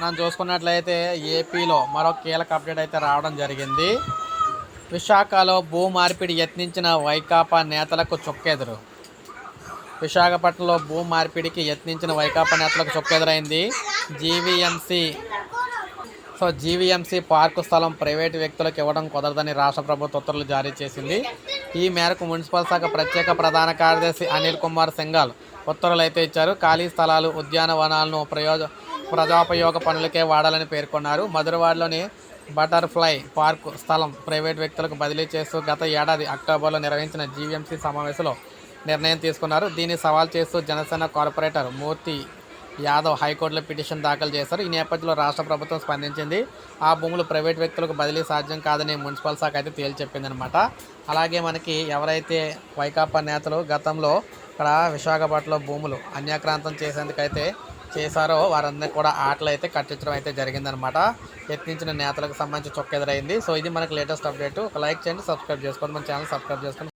మనం చూసుకున్నట్లయితే ఏపీలో మరో కీలక అప్డేట్ అయితే రావడం జరిగింది. విశాఖలో భూ మార్పిడి యత్నించిన వైకాపా నేతలకు చొక్కెదురు. విశాఖపట్నంలో భూ మార్పిడికి యత్నించిన వైకాపా నేతలకు చొక్కెదురైంది. జీవీఎంసీ సో జీవీఎంసీ పార్కు స్థలం ప్రైవేటు వ్యక్తులకు ఇవ్వడం కుదరదని రాష్ట్ర ప్రభుత్వ ఉత్తర్వులు జారీ చేసింది. ఈ మేరకు మున్సిపల్ శాఖ ప్రత్యేక ప్రధాన కార్యదర్శి అనిల్ కుమార్ సింఘాల్ ఉత్తర్వులు అయితే ఇచ్చారు. ఖాళీ స్థలాలు ఉద్యానవనాలను ప్రయోజ ప్రజాపయోగ పనులకే వాడాలని పేర్కొన్నారు. మధురవాడలోని బటర్ఫ్లై పార్క్ స్థలం ప్రైవేట్ వ్యక్తులకు బదిలీ చేస్తూ గత ఏడాది అక్టోబర్లో నిర్వహించిన జీవీఎంసీ సమావేశంలో నిర్ణయం తీసుకున్నారు. దీన్ని సవాల్ చేస్తూ జనసేన కార్పొరేటర్ మూర్తి యాదవ్ హైకోర్టులో పిటిషన్ దాఖలు చేశారు. ఈ నేపథ్యంలో రాష్ట్ర ప్రభుత్వం స్పందించింది. ఆ భూములు ప్రైవేట్ వ్యక్తులకు బదిలీ సాధ్యం కాదని మున్సిపల్ శాఖ అయితే తేల్చెప్పిందనమాట అలాగే మనకి ఎవరైతే వైకాపా నేతలు గతంలో ఇక్కడ విశాఖపట్నంలో భూములు అన్యాక్రాంతం చేసేందుకైతే చేశారో వారందరినీ కూడా ఆటలు అయితే కట్టించడం అయితే జరిగిందనమాట యత్నించిన నేతలకు సంబంధించి చొక్కెదురైంది. సో ఇది మనకి లేటెస్ట్ అప్డేట్ ఒక లైక్ చేయండి సబ్స్క్రైబ్ చేసుకోండి. మన ఛానల్ సబ్స్క్రైబ్ చేసుకొని